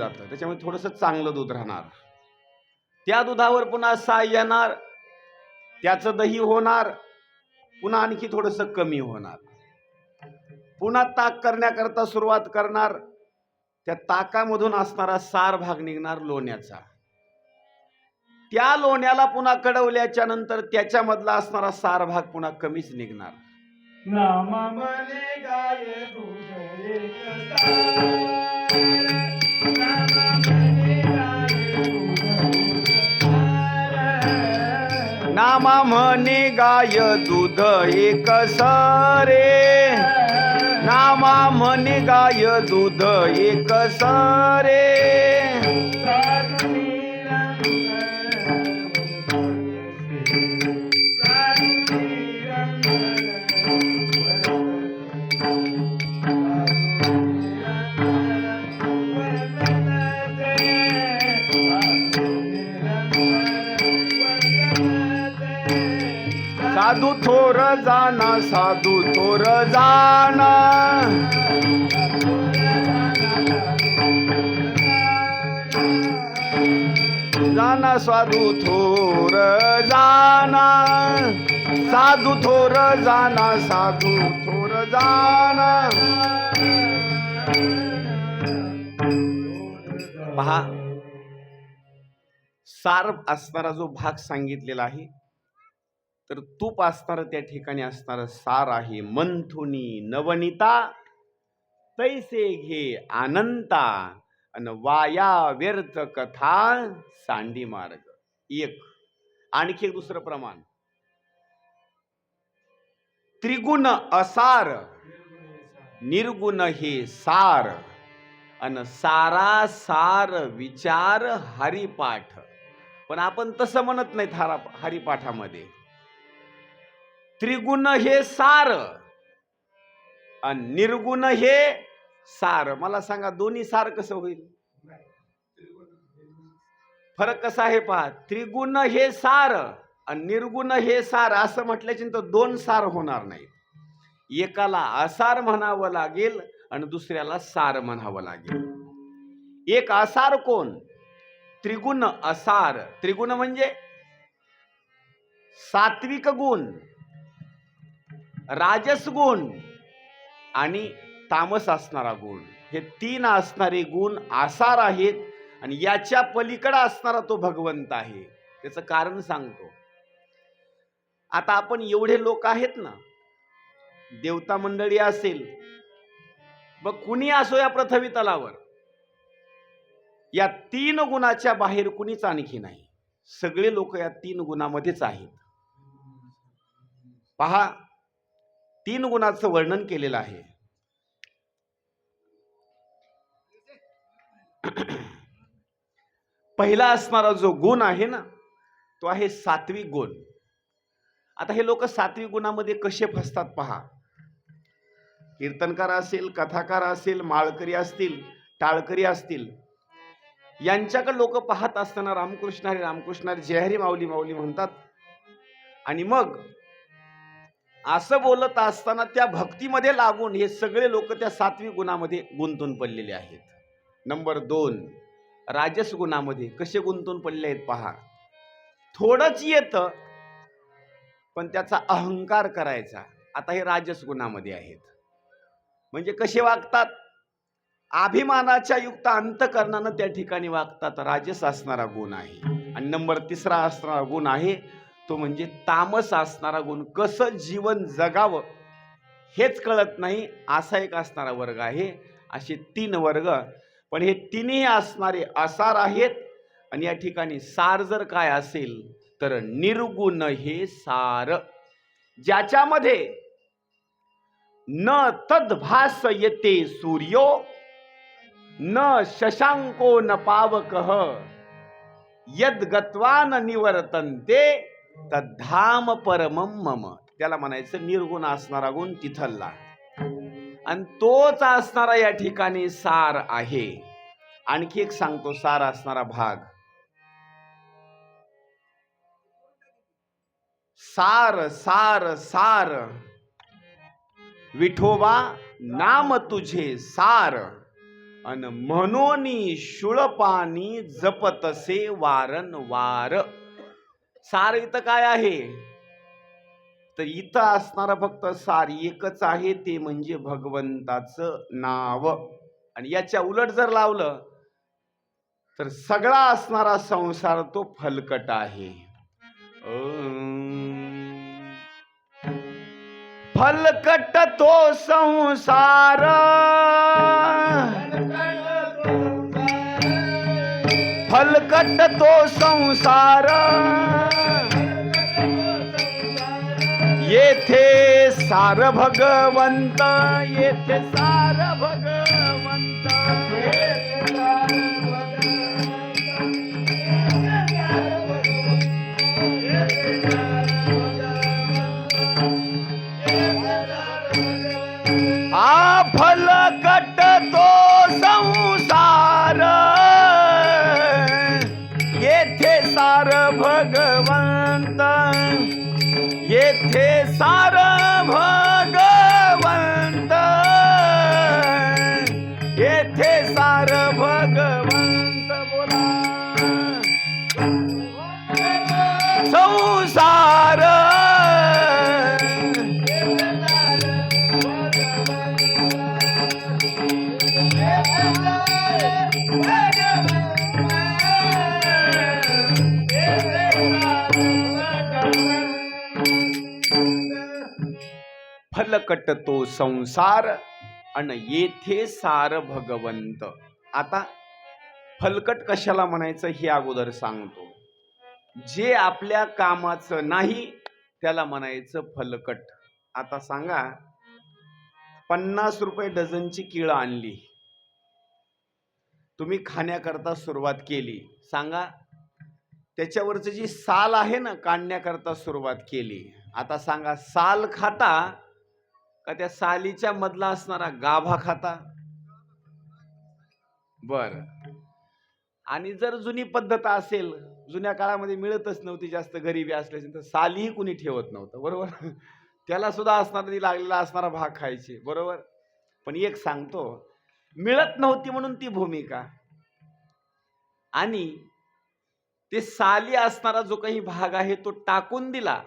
होऊन जातं. त्याच्यामुळे थोडंसं चांगलं दूध राहणार. त्या दुधावर पुन्हा साय येणार. त्याचं दही होणार. पुन्हा आणखी थोडंसं कमी होणार. पुन्हा ताक करण्याकरता सुरुवात करणार. त्या ताकामधून असणारा सार भाग निघणार लोण्याचा. त्या लोण्याला पुन्हा कडवल्याच्या नंतर त्याच्यामधला असणारा सार भाग पुन्हा कमीच निघणार. नामा म्हणे गाय दूध एक सरे. नामा म्हणे गाय दूध एक सरे. साधू थोर जाना साधू थोर जाना. जाना साधू थोर जाना. साधू थोर जाना साधू थोर जाना. पहा सार असणारा जो भाग सांगितलेला आहे तर तूप असणार त्या ठिकाणी असणार सार आहे. मंथुनी नवनिता तैसे घे आनंता अन वाया व्यर्थ कथा सांडी मार्ग. एक. आणखी एक दुसरं प्रमाण. त्रिगुण असार निर्गुण हे सार अन सारा सार विचार हरिपाठ. पण आपण तसं म्हणत नाहीत हरा हरिपाठामध्ये. त्रिगुण हे सार आणि निर्गुण हे सार. मला सांगा दोन्ही सार कसं होईल? फरक कसा आहे पहा. त्रिगुण हे सार आणि निर्गुण हे सार असं म्हटल्याची तर दोन सार होणार नाहीत. एकाला असार म्हणावं लागेल आणि दुसऱ्याला सार म्हणावं लागेल. एक असार कोण? त्रिगुण असार. त्रिगुण म्हणजे सात्विक गुण. राजस गुण आणि तामस असणारा गुण. हे तीन असणारे गुण आसार आहेत आणि याच्या पलीकडे असणारा तो भगवंत आहे. त्याचं कारण सांगतो. आता आपण एवढे लोक आहेत ना देवता मंडळी असेल मग कुणी असो या पृथ्वी तलावर? या तीन गुणाच्या बाहेर कुणीच आणखी नाही. सगळे लोक या तीन गुणामध्येच आहेत. पहा तीन गुणाचं वर्णन केलेलं आहे. पहिला असणारा जो गुण आहे ना तो आहे सात्विक गुण. आता हे लोक सात्विक गुणामध्ये कसे फसतात पहा. कीर्तनकार असेल कथाकार असेल माळकरी असतील टाळकरी असतील यांच्याकडे लोक पाहत असताना रामकृष्ण हरी रामकृष्ण हरी जय हरी माऊली माऊली म्हणतात. आणि मग असं बोलत असताना त्या भक्तीमध्ये लागून हे सगळे लोक त्या सात्विक गुणामध्ये गुंतून पडलेले आहेत. नंबर दोन राजस गुणामध्ये कसे गुंतून पडले आहेत पहा. थोडंच येतं पण त्याचा अहंकार करायचा. आता हे राजस गुणामध्ये आहेत. म्हणजे कसे वागतात? अभिमानाच्या युक्त अंतकरणानं त्या ठिकाणी वागतात. राजस असणारा गुण आहे. आणि नंबर तिसरा असणारा गुण आहे तो म्हणजे तामस असणारा गुण. कसं जीवन जगावं हेच कळत नाही. असा एक असणारा वर्ग आहे. असे तीन वर्ग. पण हे तिन्ही असणारे आसार आहेत. आणि या ठिकाणी सार जर काय असेल तर निर्गुण हे सार. ज्याच्यामध्ये न तद्भास येते सूर्यो न शशांको न पावकः. यद गत्वा न निवर्तन्ते तद्धाम परमम मम. त्याला म्हणायचं निर्गुण असणारा गुण तिथल्ला. आणि तोच असणारा या ठिकाणी सार आहे. आणखी एक सांगतो सार असणारा भाग. सार सार सार. विठोबा नाम तुझे सार. अन म्हणून शुळपानी जपतसे वारंवार सार इथं काय आहे? तर इथं असणारं फक्त सार एकच आहे ते म्हणजे भगवंताचं नाव. आणि याच्या उलट जर लावलं तर सगळा असणारा संसार तो फलकट आहे. फलकट तो संसार. फलकट तो संसार. सार भगवंत येथे सार भगवंत। आ फलकट तो संसार। येथे सार भगवंत। येथे सार कटतो तो संसार अन येथे सार भगवंत. आता फलकट कशाला म्हणायचं हे अगोदर सांगतो. जे आपल्या कामाचं नाही त्याला म्हणायचं फलकट. आता सांगा पन्नास रुपये डझनची किळ आणली. तुम्ही खाण्याकरता सुरुवात केली. सांगा त्याच्यावरचं जी साल आहे ना काढण्याकरता सुरुवात केली. आता सांगा साल खाता का त्या सालीच्या मधला असणारा गाभा खाता? बर. आणि जर जुनी पद्धत असेल जुन्या काळामध्ये मिळतच नव्हती जास्त गरिबी असल्याची तर सालीही कुणी ठेवत नव्हतं बरोबर? त्याला सुद्धा असणारा ती लागलेला असणारा भाग खायचे बरोबर? पण एक सांगतो मिळत नव्हती म्हणून ती भूमिका. आणि ते साली असणारा जो काही भाग आहे तो टाकून दिला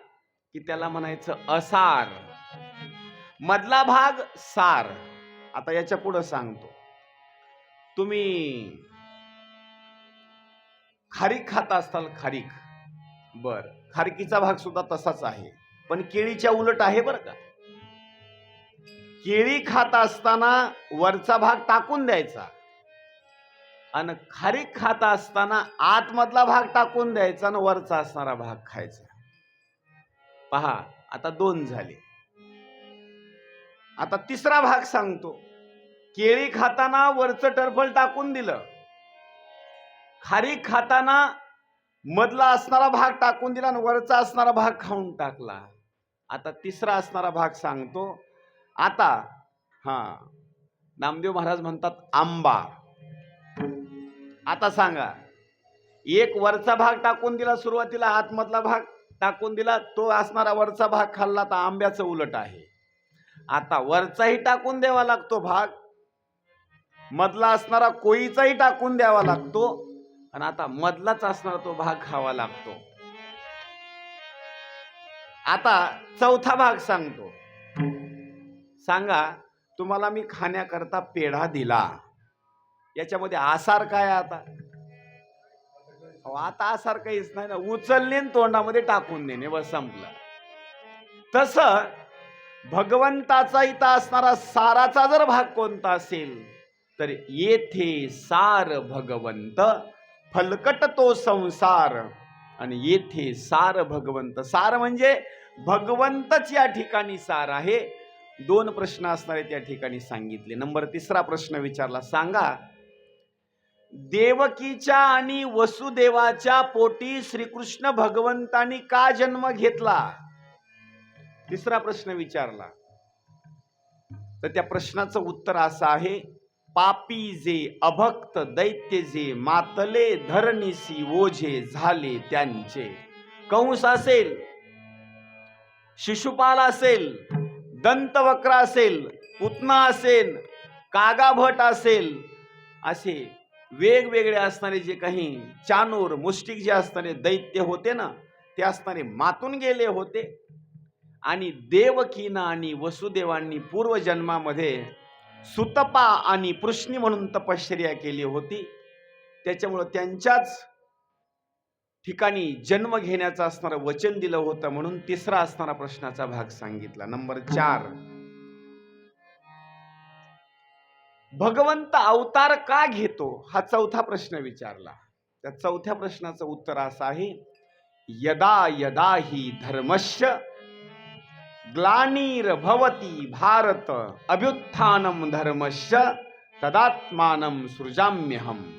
की त्याला म्हणायचं असार. मधला भाग सार. आता याच्या पुढं सांगतो. तुम्ही खारीक खाता असताल खारीक. बर. खारकीचा भाग सुद्धा तसाच आहे. पण केळीच्या उलट आहे बरं का? केळी खात असताना वरचा भाग टाकून द्यायचा. आणि खारीक खाता असताना आतमधला भाग टाकून द्यायचा आणि वरचा असणारा भाग खायचा. पहा आता दोन झाले. आता तिसरा भाग सांगतो. केळी खाताना वरचं टरफल टाकून दिलं. खारी खाताना मधला असणारा भाग टाकून दिला आणि वरचा असणारा भाग खाऊन टाकला. आता तिसरा असणारा भाग सांगतो. आता हा नामदेव महाराज म्हणतात आंबा. आता सांगा एक वरचा भाग टाकून दिला सुरुवातीला आतमधला भाग टाकून दिला तो असणारा वरचा भाग खाल्ला तर आंब्याचं उलट आहे. आता वरचाही टाकून द्यावा लागतो भाग. मधला असणारा कोळीचाही टाकून द्यावा लागतो. आणि आता मधलाच असणारा तो भाग खावा लागतो. आता चौथा भाग सांगतो. सांगा तुम्हाला मी खाण्याकरता पेढा दिला. याच्यामध्ये आसार काय आहे आता? अहो, आता आसार काहीच नाही ना. उचलणे तोंडामध्ये टाकून देणे व संपलं. तसं भगवंताचा इथं असणारा साराचा जर भाग कोणता असेल तर येथे सार भगवंत फलकट तो संसार. आणि येथे सार भगवंत. सार म्हणजे भगवंतच या ठिकाणी सार आहे. दोन प्रश्न असणारे त्या ठिकाणी सांगितले. नंबर तिसरा प्रश्न विचारला सांगा देवकीच्या आणि वसुदेवाच्या पोटी श्रीकृष्ण भगवंतानी का जन्म घेतला? तिसरा प्रश्न विचारला. तर त्या प्रश्नाचं उत्तर असं आहे पापी जे अभक्त दैत्य जे मातले धरणीसी ओझे झाले त्यांचे. कंस असेल शिशुपाल असेल दंतवक्र असेल पुतना असेल कागाभट असेल असे वेगवेगळे असणारे जे काही चानूर मुष्टिक जे असणारे दैत्य होते ना ते असणारे मातून गेले होते. आणि देवकीना आणि वसुदेवांनी पूर्वजन्मामध्ये सुतपा आणि पृष्णी म्हणून तपश्चर्या केली होती. त्याच्यामुळं त्यांच्याच ठिकाणी जन्म घेण्याचं असणारं वचन दिलं होतं म्हणून तिसरा असणारा प्रश्नाचा भाग सांगितला. नंबर चार. भगवंत अवतार का घेतो? हा चौथा प्रश्न विचारला. त्या चौथ्या प्रश्नाचं उत्तर असं आहे यदा यदा ही धर्मश्य ग्लानिर्भवती भारत अभ्युत्थानम धर्मस्य तदात्मानं सृजाम्यहम।